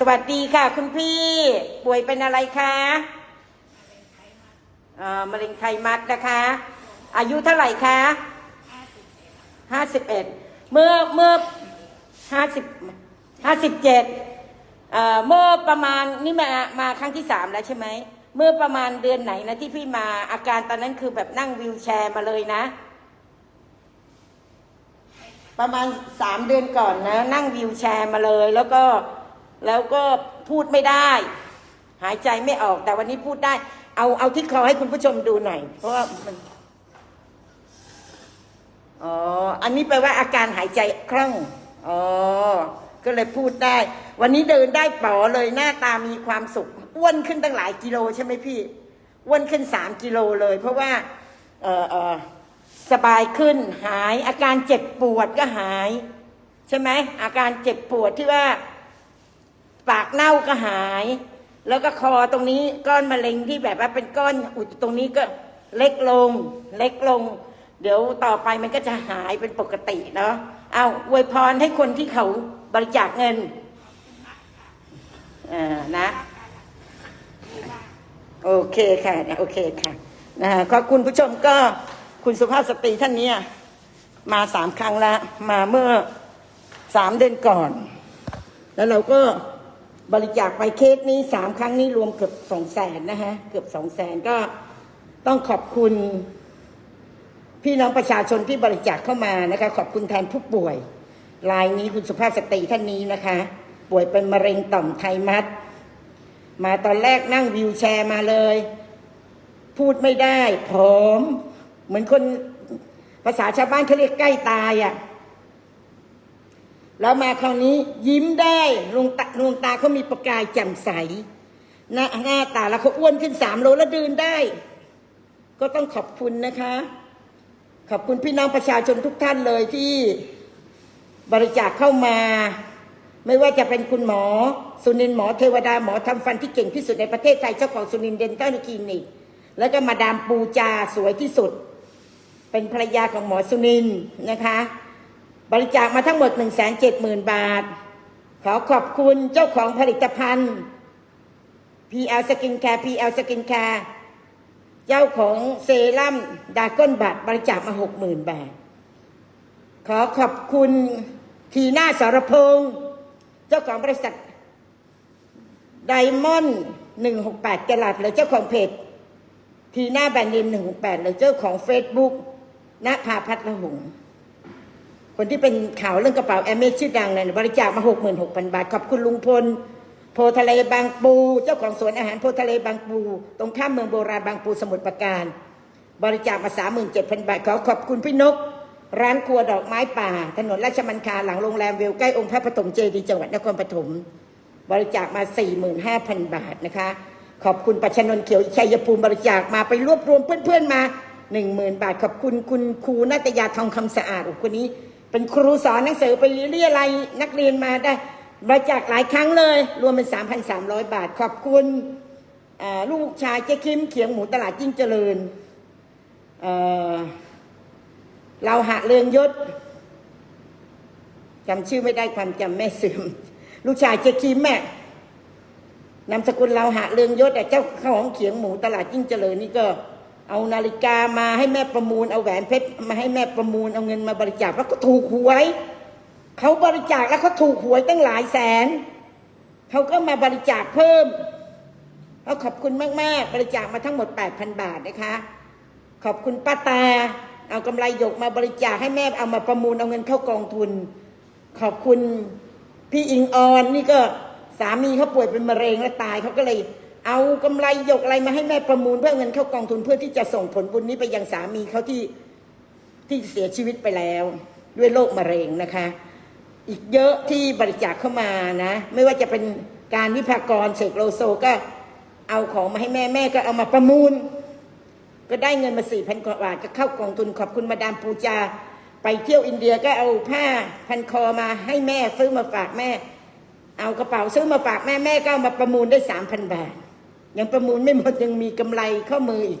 สวัสดีค่ะ คุณพี่ ป่วยเป็นอะไรคะมะเร็งไทมัดนะคะ อายุเท่าไหร่คะห้าสิบเอ็ดเมื่อเมื่อห้าสิบห้าสิบเจ็ดเมื่อประมาณนี่มามาครั้งที่สามแล้วใช่ไหมเมื่อประมาณเดือนไหนนะที่พี่มาอาการตอนนั้นคือแบบนั่งวิวแชร์มาเลยนะ ประมาณสามเดือนก่อนนะ นั่งวิวแชร์มาเลย แล้วก็ แล้วก็พูดไม่ได้ หายใจไม่ออกแต่วันนี้พูดได้ เอาเอาที่คอให้คุณผู้ชมดูหน่อย เพราะว่ามันอ๋ออันนี้แปลว่าอาการหายใจคล่องอ๋อก็เลยพูดได้ วันนี้เดินได้ป๋อเลยหน้าตามีความสุขอ้วนขึ้นตั้งหลายกิโลใช่ไหมพี่อ้วนขึ้นสามกิโลเลย เพราะว่าเออเออสบายขึ้นหายอาการเจ็บปวดก็หาย ใช่ไหมอาการเจ็บปวดที่ว่า ปากเน่าก็หาย แล้วก็คอตรงนี้ก้อนมะเร็งที่แบบว่าเป็นก้อนอุดตรงนี้ก็เล็กลง เล็กลง เดี๋ยวต่อไปมันก็จะหายเป็นปกติเนาะเอาอวยพรให้คนที่เขาบริจาคเงินอ่านะโอเคค่ะโอเคค่ะนะฮะก็คุณผู้ชมก็คุณสุภาพสตรีท่านนี้มาสามครั้งแล้ว มาเมื่อสามเดือนก่อน แล้วเราก็ บริจาคไปเคสนี้สามครั้งนี้รวมเกือบสองแสนนะฮะเกือบสองแสนก็ต้องขอบคุณ พี่น้องประชาชนที่บริจาคเข้ามานะคะ ขอบคุณแทนผู้ป่วยรายนี้คุณสุภาพสตรีท่านนี้นะคะ ป่วยเป็นมะเร็งต่อมไทมัสมาตอนแรกนั่งวิวแชร์มาเลย พูดไม่ได้ผอมเหมือนคนภาษาชาวบ้านเขาเรียกใกล้ตายอะ่ะ แล้วมาคราวนี้ยิ้มได้ดวงตาดวงตาเขามีประกายแจ่มใสหน้าหน้าตาแล้วเขาอ้วนขึ้นสามโลแล้วเดินได้ ก็ต้องขอบคุณนะคะ ขอบคุณพี่น้องประชาชนทุกท่านเลยที่บริจาคเข้ามา ไม่ว่าจะเป็นคุณหมอ สุนินหมอเทวดาหมอทำฟันที่เก่งที่สุดในประเทศไทยเจ้าของสุนินเดนทัลคลินิกแล้วก็มาดามปูจาสวยที่สุด เป็นภรรยาของหมอสุนินนะคะ บริจาคมาทั้งหมด 1 7 0 0 0 0 บาท ขอขอบคุณเจ้าของผลิตภัณฑ์ PL Skin Care PL Skin Care เจ้าของเซรั่มดาก้นบัตรบริจาคมา 60,000 บาท ขอขอบคุณทีน่าสารพงษ์เจ้าของบริษัทไดมอนด์168กลัดหรือเจ้าของเพจทีน่าแบรนด์เนม168หรือเจ้าของ Facebook ณภาพัฒน์ละหง คนที่เป็นข่าวเรื่องกระเป๋าแอมเมชื่อดังเนี่ยบริจาคมา66,000บาท ขอบคุณลุงพล โพทะเลบางปู เจ้าของสวนอาหารโพทะเลบางปู ตรงข้ามเมืองโบราณบางปูสมุทรปราการ บริจาคมา37,000บาท ขอขอบคุณพี่นก ร้านครัวดอกไม้ป่า ถนนราชมันคาหลังโรงแรมเวลใกล้องค์พระปฐมเจดีย์จังหวัดนครปฐมบริจาคมา45,000บาทนะคะ ขอบคุณปัชนน์เขียวชัยภูมิบริจาคมาไปรวบรวมเพื่อนๆมา10,000บาท ขอบคุณคุณครูนาตยาทองคำสะอาดอคนนี้ เป็นครูสอนหนังสือไปเรียอะไรนักเรียนมาได้บริจาคหลายครั้งเลย รวมเป็น 3,300 บาท ขอบคุณลูกชายเจ๊คิมเขียงหมูตลาดยิ่งเจริญเเราหะเรืองยศจำชื่อไม่ได้ความจำแม่เสื่อม ลูกชายเจ๊คิมแม่นามสกุลเราหะเรืองยศแต่เจ้าของเขียงหมูตลาดยิ่งเจริญนี่ก็ เอานาฬิกามาให้แม่ประมูล เอาแหวนเพชรมาให้แม่ประมูล เอาเงินมาบริจาคแล้วก็ถูกหวย เขาบริจาคแล้วเขาถูกหวยตั้งหลายแสน เขาก็มาบริจาคเพิ่มเขาขอบคุณมาก ๆ บริจาคมาทั้งหมด 8,000 บาทนะคะ ขอบคุณป้าตา เอากำไรหยกมาบริจาคให้แม่เอามาประมูลเอาเงินเข้ากองทุน ขอบคุณพี่อิงออนนี่ก็สามีเขาป่วยเป็นมะเร็งและตายเขาก็เลย เอากำไรหยกอะไรมาให้แม่ประมูลเพื่อเงินเข้ากองทุนเพื่อที่จะส่งผลบุญนี้ไปยังสามีเขาที่ที่เสียชีวิตไปแล้ว ด้วยโรคมะเร็งนะคะ อีกเยอะที่บริจาคเข้ามานะ ไม่ว่าจะเป็นการวิภากรเสกโลโซก็เอาของมาให้แม่แม่ก็เอามาประมูล ก็ได้เงินมาสี่พันกว่าบาทก็เข้ากองทุนขอบคุณมาดามปูจา ไปเที่ยวอินเดียก็เอาผ้าพันคอมาให้แม่ซื้อมาฝากแม่ เอากระเป๋าซื้อมาฝากแม่แม่ก็เอามาประมูลได้สามพันบาท ยังประมูลไม่หมดยังมีกำไรข้อมืออีก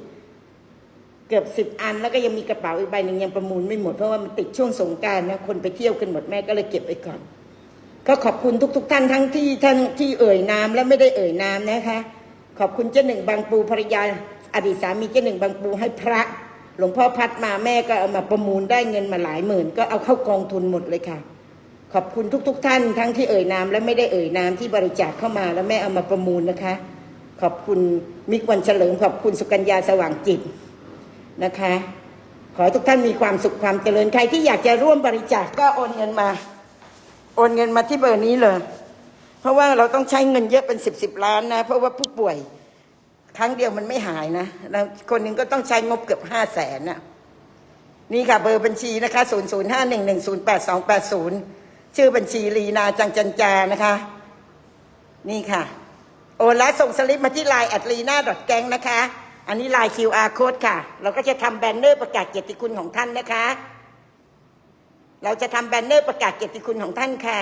เกือบสิบอันแล้วก็ยังมีกระเป๋าอีกใบหนึ่งยังประมูลไม่หมดเพราะว่ามันติดช่วงสงการนะคนไปเที่ยวกันหมดแม่ก็เลยเก็บไว้ก่อน ก็ขอบคุณทุกๆท่านทั้งที่ท่านที่เอ่ยนามและไม่ได้เอ่ยนามนะคะ ขอบคุณเจ้าหนึ่งบางปูภรรยาอดีตสามีเจ้าหนึ่งบางปูให้พระ หลวงพ่อพัดมาแม่ก็เอามาประมูลได้เงินมาหลายหมื่น ก็เอาเข้ากองทุนหมดเลยค่ะขอบคุณทุก ๆ ท่านทั้งที่เอ่ยนามและไม่ได้เอ่ยนามที่บริจาคเข้ามาแล้วแม่เอามาประมูลนะคะ ขอบคุณมิกวันเฉลิม ขอบคุณสุกัญญาสว่างจิตนะคะ ขอทุกท่านมีความสุขความเจริญใครที่อยากจะร่วมบริจาคก็โอนเงินมา โอนเงินมาที่เบอร์นี้เลย เพราะว่าเราต้องใช้เงินเยอะเป็นสิบสิบล้านนะ เพราะว่าผู้ป่วยครั้งเดียวมันไม่หายนะแล้วคนหนึ่งก็ต้องใช้งบเกือบห้าแสนนะนี่ค่ะเบอร์บัญชีนะคะศูนย์ศูนย์ห้าหนึ่งหนึ่งศูนย์แปดสองแปดศูนย์ชื่อบัญชีลีนาจังจันจานะคะ นี่ค่ะ โอนแล้วส่งสลิปมาที่ไลน์แอดลีนาดอทแกงนะคะ อันนี้ไลน์ QR code ค่ะ เราก็จะทำแบนเนอร์ประกาศเกียรติคุณของท่านนะคะ เราจะทำแบนเนอร์ประกาศเกียรติคุณของท่านค่ะ